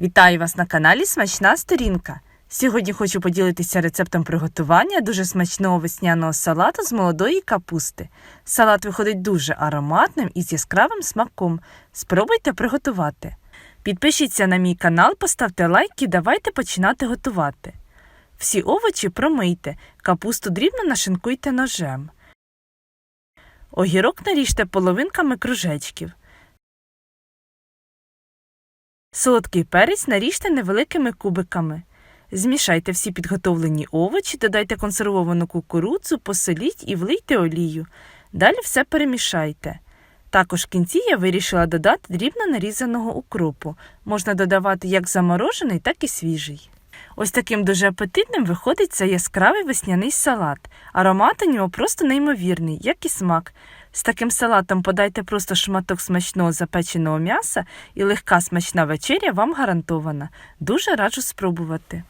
Вітаю вас на каналі Смачна сторінка. Сьогодні хочу поділитися рецептом приготування дуже смачного весняного салату з молодої капусти. Салат виходить дуже ароматним і з яскравим смаком. Спробуйте приготувати. Підпишіться на мій канал, поставте лайк і давайте починати готувати. Всі овочі промийте, капусту дрібно нашинкуйте ножем. Огірок наріжте половинками кружечків. Солодкий перець наріжте невеликими кубиками. Змішайте всі підготовлені овочі, додайте консервовану кукурудзу, посоліть і влийте олію. Далі все перемішайте. Також в кінці я вирішила додати дрібно нарізаного укропу. Можна додавати як заморожений, так і свіжий. Ось таким дуже апетитним виходить цей яскравий весняний салат. Аромат у нього просто неймовірний, як і смак. З таким салатом подайте просто шматок смачного запеченого м'яса і легка смачна вечеря вам гарантована. Дуже раджу спробувати.